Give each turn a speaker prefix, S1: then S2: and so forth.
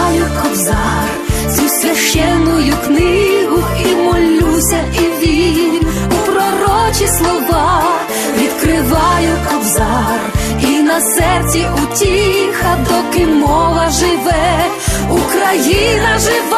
S1: Відкриваю кобзар, цю священную книгу і молюся, і вірю у пророчі слова. Відкриваю кобзар, і на серці утіха, доки мова живе, Україна жива.